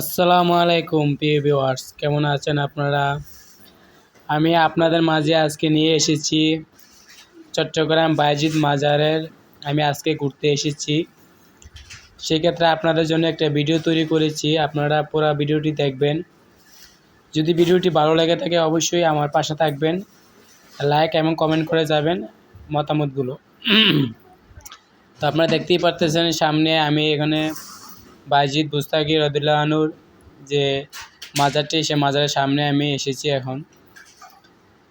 আসসালামু আলাইকুম, প্রিয় ভিউয়ার্স কেমন আছেন আপনারা? আমি আপনাদের মাঝে আজকে নিয়ে এসেছি চট্টগ্রাম বাইজিদ মাজারের, আমি আজকে ঘুরতে এসেছি। সেক্ষেত্রে আপনাদের জন্য একটা ভিডিও তৈরি করেছি, আপনারা পুরো ভিডিওটি দেখবেন। যদি ভিডিওটি ভালো লেগে থাকে, অবশ্যই আমার পাশে থাকবেন। লাইক এবং কমেন্ট করে যাবেন মতামতগুলো। তো আপনারা দেখতেই পারতেছেন, সামনে আমি এখানে বাইজিদ বুস্তাকি রদুল্লাহানুর যে মাজারটি, সে মাজারের সামনে আমি এসেছি এখন।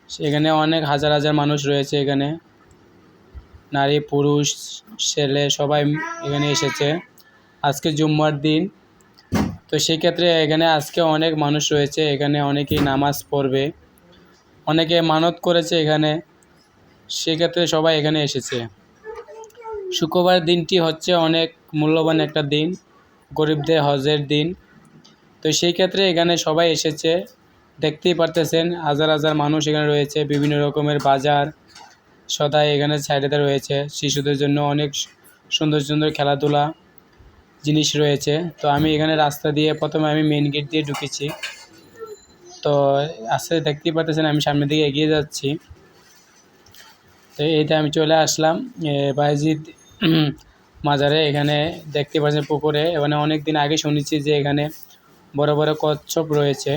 সেখানে অনেক হাজার হাজার মানুষ রয়েছে এখানে। নারী, পুরুষ, ছেলে সবাই এখানে এসেছে। আজকে জুম্মার দিন। তো সেক্ষেত্রে এখানে আজকে অনেক মানুষ রয়েছে, এখানে অনেকেই নামাজ পড়বে। অনেকে মানত করেছে এখানে। সেক্ষেত্রে সবাই এখানে এসেছে। শুক্রবার দিনটি হচ্ছে অনেক মূল্যবান একটা দিন। গরিবদের হজের দিন। তো সেই ক্ষেত্রে এখানে সবাই এসেছে। দেখতেই পারতেছেন, হাজার হাজার মানুষ এখানে রয়েছে। বিভিন্ন রকমের বাজার সদাই এখানে সাইডেতে রয়েছে। শিশুদের জন্য অনেক সুন্দর সুন্দর খেলাধুলা জিনিস রয়েছে। তো আমি এখানে রাস্তা দিয়ে প্রথমে আমি মেন গেট দিয়ে ঢুকেছি। তো আস্তে দেখতেই পারতেছেন, আমি সামনের দিকে এগিয়ে যাচ্ছি। তো এইটা আমি চলে আসলাম। বাইজিদ মাজারে, এখানে দেখতে পাচ্ছেন পুকুরে। এখানে অনেক দিন আগে শুনেছি যে এখানে বড় বড় কচ্ছপ রয়েছে।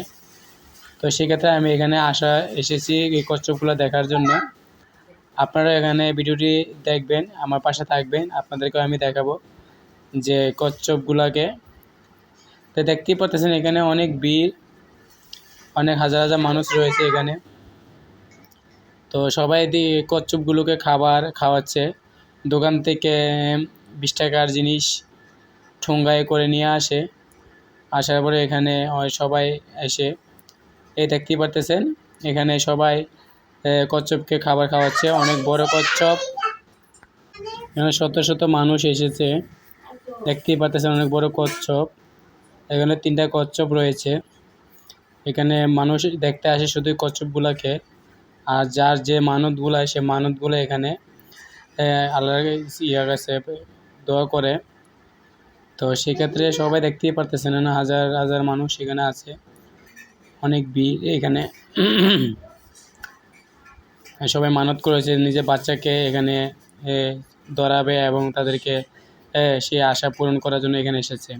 তো সেক্ষেত্রে আমি এখানে আসা, এসেছি এই কচ্ছপগুলো দেখার জন্য। আপনারা এখানে ভিডিওটি দেখবেন, আমার পাশে থাকবেন, আপনাদেরকেও আমি দেখাবো যে কচ্ছপগুলোকে। তো দেখতেই পাচ্ছেন এখানে অনেক ভিড়, অনেক হাজার হাজার মানুষ রয়েছে এখানে। তো সবাই দিয়ে কচ্ছপগুলোকে খাবার খাওয়াচ্ছে। দোকান থেকে বিশ টাকার জিনিস ঠোঙ্গায় করে নিয়ে আসে। আসার পরে এখানে সবাই এসে, এই দেখতেই পারতেছেন? এখানে সবাই কচ্ছপকে খাবার খাওয়াচ্ছে, অনেক বড় কচ্ছপ। এখানে শত শত মানুষ এসেছে, দেখতেই পারতেছেন অনেক বড় কচ্ছপ। এখানে তিনটা কচ্ছপ রয়েছে। এখানে মানুষ দেখতে আসে শুধু কচ্ছপগুলাকে। আর যার যে মানতগুলো, সে মানতগুলো এখানে আল্লাহর ইয়া কাছে দোয়া করে। তো সেক্ষেত্রে সবাই দেখতেই পারতেছেন না, হাজার হাজার মানুষ এখানে আছে। অনেক ভিড় এখানে। সবাই মানত করেছে নিজের বাচ্চাকে এখানে ধরাবে এবং তাদেরকে সে আশা পূরণ করার জন্য এখানে এসেছে।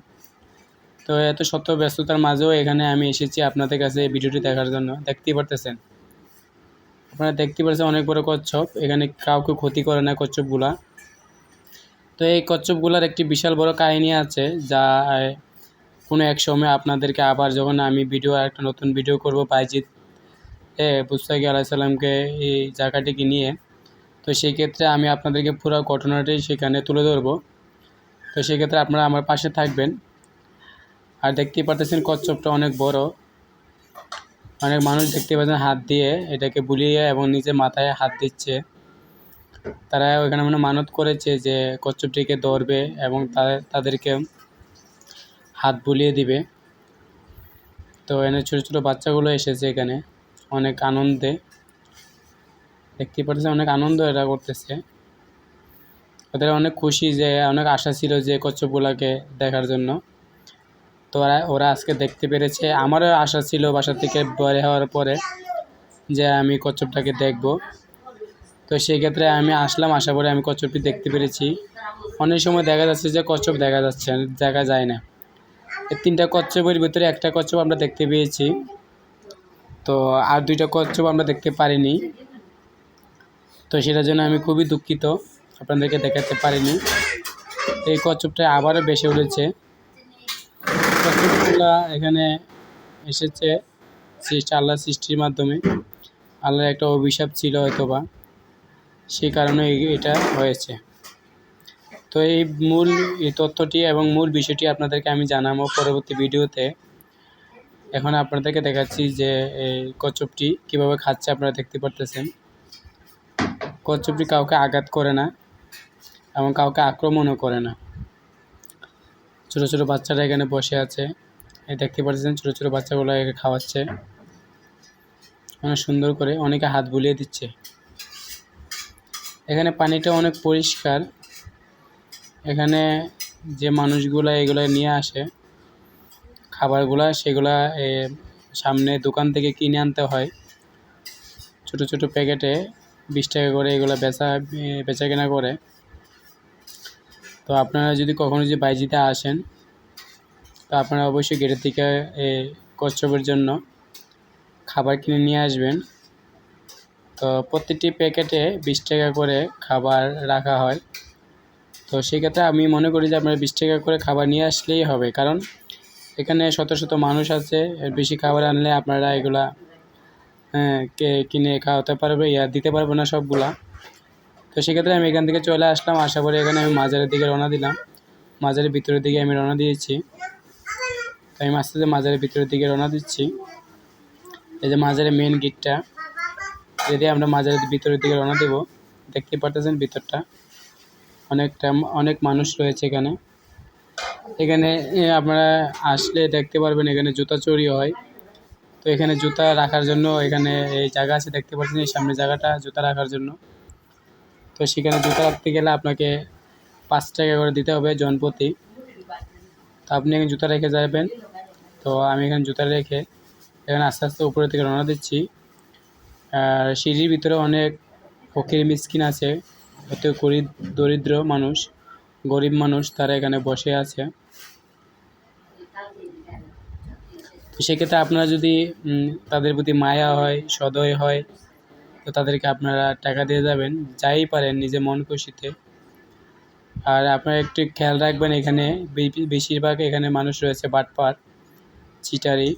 তো এত সত্য ব্যস্ততার মাঝেও এখানে আমি এসেছি আপনাদের কাছে ভিডিওটি দেখার জন্য। দেখতেই পারতেছেন। আপনারা দেখতে পাচ্ছেন অনেক বড় কচ্ছপ। এখানে কাউকে ক্ষতি করে না কচ্ছপগুলা। তো এই কচ্ছপগুলার একটি বিশাল বড় কাহিনী আছে, যা কোনো এক সময় আপনাদেরকে আবার যখন আমি ভিডিও একটা নতুন ভিডিও করব বাইজিৎ এ বুস্তাকি আলাইসাল্লামকে এই জায়গাটিকে নিয়ে, তো সেই ক্ষেত্রে আমি আপনাদেরকে পুরো ঘটনাটি সেখানে তুলে ধরবো। তো সেক্ষেত্রে আপনারা আমার পাশে থাকবেন। আর দেখতেই পাচ্ছেন কচ্ছপটা অনেক বড়। অনেক মানুষ দেখতে পাচ্ছেন হাত দিয়ে এটাকে বুলিয়ে এবং নিজে মাথায় হাত দিচ্ছে। তারা ওখানে মানে মানত করেছে যে কচ্ছপটিকে ধরবে এবং তাদেরকে হাত বুলিয়ে দিবে। তো এনে ছোটো ছোটো বাচ্চাগুলো এসেছে এখানে। অনেক আনন্দে। দেখতে পাচ্ছেন অনেক আনন্দ এরা করতেছে। ওদের অনেক খুশি যে, অনেক আশা ছিল যে কচ্ছপগুলোকে দেখার জন্য। তো ওরা ওরা আজকে দেখতে পেরেছে। আমারও আশা ছিল বাসা থেকে বের হওয়ার পরে যে আমি কচ্ছপটাকে দেখব। তো সেই ক্ষেত্রে আমি আসলাম আশা পরে আমি কচ্ছপটি দেখতে পেরেছি। অনেক সময় দেখা যাচ্ছে যে কচ্ছপ দেখা যাচ্ছে, দেখা যায় না। এই তিনটা কচ্ছপের ভিতরে একটা কচ্ছপ আমরা দেখতে পেয়েছি। তো আর দুইটা কচ্ছপ আমরা দেখতে পারিনি। তো সেটার জন্য আমি খুবই দুঃখিত, আপনাদেরকে দেখাতে পারিনি। এই কচ্ছপটা আবারও বেশি উঠেছে। কচ্ছপগুলা এখানে এসেছে সৃষ্টি আল্লাহ সৃষ্টির মাধ্যমে। আল্লাহর একটা অভিশাপ ছিল হয়তোবা। সেই কারণে এটা হয়েছে। তো এই মূল এই তথ্যটি এবং মূল বিষয়টি আপনাদেরকে আমি জানাব পরবর্তী ভিডিওতে। এখন আপনাদেরকে দেখাচ্ছি যে এই কচ্ছপটি কীভাবে খাচ্ছে আপনারা দেখতে পারতেছেন। কচ্ছপটি কাউকে আঘাত করে না এবং কাউকে আক্রমণও করে না। ছোটো ছোটো বাচ্চারা এখানে বসে আছে। এই দেখতে পাচ্ছেন ছোটো ছোটো বাচ্চাগুলো একে খাওয়াচ্ছে। অনেক সুন্দর করে অনেকে হাত বুলিয়ে দিচ্ছে। এখানে পানিটা অনেক পরিষ্কার। এখানে যে মানুষগুলো এগুলো নিয়ে আসে, খাবারগুলা সেগুলা সামনে দোকান থেকে কিনে আনতে হয়। ছোট ছোট প্যাকেটে বিশ টাকা করে এগুলো বেচা বেচা কেনা করে। তো আপনারা যদি কখনো যদি বাইজিতে আসেন, তো আপনারা অবশ্যই গেটের থেকে কচ্ছপের জন্য খাবার কিনে নিয়ে আসবেন। তো প্রত্যেকটি প্যাকেটে বিশ টাকা করে খাবার রাখা হয়। তো সেক্ষেত্রে আমি মনে করি যে আপনারা বিশ টাকা করে খাবার নিয়ে আসলেই হবে। কারণ এখানে শত শত মানুষ আছে এর বেশি খাবার আনলে আপনারা এগুলা হ্যাঁ, কে কিনে খাওয়াতে পারবে ইয়া দিতে পারব না সবগুলা। তো সেক্ষেত্রে আমি এখান থেকে চলে আসলাম আশা করি এখানে আমি মাজারের দিকে রওনা দিলাম। মাজারের ভিতরের দিকে আমি রওনা দিয়েছি। তো আমি আস্তে আস্তে মাজারের ভিতরের দিকে রওনা দিচ্ছি। এই যে মাজারের মেন গেটটা যদি আমরা মাজারের ভিতরের দিকে রওনা দেব দেখতে পারতেছেন ভিতরটা। অনেকটা, অনেক মানুষ রয়েছে এখানে। এখানে আপনারা আসলে দেখতে পারবেন এখানে জুতা চুরি হয়। তো এখানে জুতা রাখার জন্য এখানে এই জায়গা আছে, দেখতে পাচ্ছেন এই সামনে জায়গাটা, জুতা রাখার জন্য। তো সেখানে জুতা রাখতে গেলে আপনাকে পাঁচ টাকা করে দিতে হবে জনপ্রতি। তো আপনি এখানে জুতা রেখে যাবেন। তো আমি এখানে জুতা রেখে এখানে আস্তে আস্তে উপরে থেকে রওনা দিচ্ছি। আর সিঁড়ির ভিতরে অনেক ফকির মিসকিন আছে অত গরিব, দরিদ্র মানুষ, গরিব মানুষ তারা এখানে বসে আছে। তো সেক্ষেত্রে আপনারা যদি তাদের প্রতি মায়া হয়, সদয় হয়, তো তাদেরকে আপনারা টাকা দিয়ে যাবেন, যাই পারেন নিজে মন খুশিতে। আর আপনারা একটু খেয়াল রাখবেন এখানে বেশিরভাগ এখানে মানুষ রয়েছে বাটপার, চিটারি।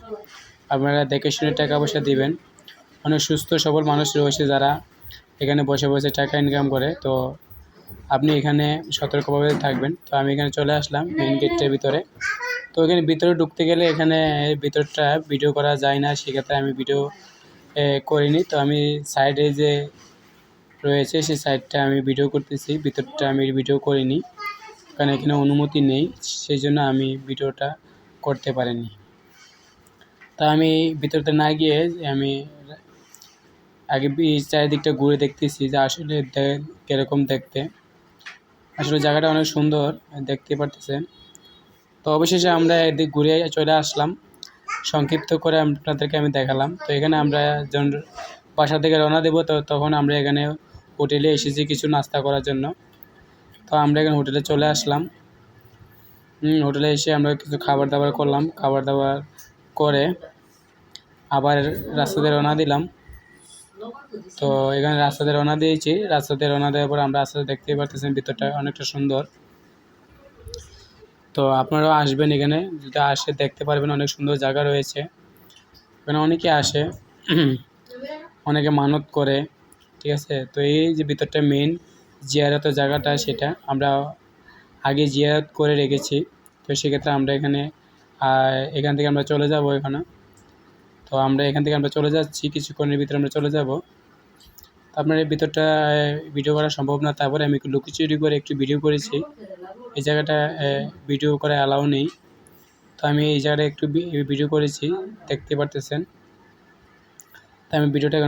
আপনারা দেখে শুনে টাকা পয়সা দিবেন। অনেক সুস্থ সবল মানুষ রয়েছে যারা। এখানে বসে বসে টাকা ইনকাম করে। তো আপনি এখানে সতর্কভাবে থাকবেন। তো আমি এখানে চলে আসলাম মেন গেটটার ভিতরে। তো এখানে ভিতরে ঢুকতে গেলে এখানে ভিতরটা ভিডিও করা যায় না, সেক্ষেত্রে আমি ভিডিও করিনি। তো আমি সাইডে যে রয়েছে, সেই সাইডটা আমি ভিডিও করতেছি। ভিতরটা আমি ভিডিও করিনি। কারণ এখানে অনুমতি নেই। সেই জন্য আমি ভিডিওটা করতে পারিনি। তা আমি ভিতরতে না গিয়ে আমি আগে বি- চারিদিকটা ঘুরে দেখতেছি যে আসলে কীরকম দেখতে। আসলে জায়গাটা অনেক সুন্দর, দেখতে পারতেছেন। তো অবশেষে আমরা এদিক ঘুরে চলে আসলাম। সংক্ষিপ্ত করে আপনাদেরকে আমি দেখালাম। তো এখানে আমরা যখন বাসা থেকে রওনা দেবো। তো তখন আমরা এখানে হোটেলে এসেছি কিছু নাস্তা করার জন্য। তো আমরা এখানে হোটেলে চলে আসলাম। হোটেলে এসে আমরা কিছু খাবার দাবার করলাম। খাবার দাবার করে আবার রাস্তাতে রওনা দিলাম। তো এখানে রাস্তাতে রওনা দিয়েছি। রাস্তাতে রওনা দেওয়ার পর আমরা রাস্তাতে দেখতেই পারতেছেন ভিতরটা অনেকটা সুন্দর। তো আপনারাও আসবেন এখানে। যদি আসে দেখতে পারবেন অনেক সুন্দর জায়গা রয়েছে। এখানে অনেকে আসে, অনেকে মানত করে, ঠিক আছে? তো এই যে ভিতরটা মেন জিয়ারতের জায়গাটা সেটা আমরা আগে জিয়ারত করে রেখেছি। তো সেক্ষেত্রে আমরা এখানে এখান থেকে আমরা চলে যাব এখানে। তো আমরা এখান থেকে আমরা চলে যাচ্ছি, কিছুক্ষণের ভিতরে আমরা চলে যাব। তো আপনার এই ভিতরটা ভিডিও করা সম্ভব না, তারপরে আমি একটু লুকিচুরি করে একটু ভিডিও করেছি। এই জায়গাটা ভিডিও করা অ্যালাউ নেই। তো আমি এই জায়গাটা একটু ভিডিও করেছি, দেখতে পারতেছেন। তো আমি ভিডিওটা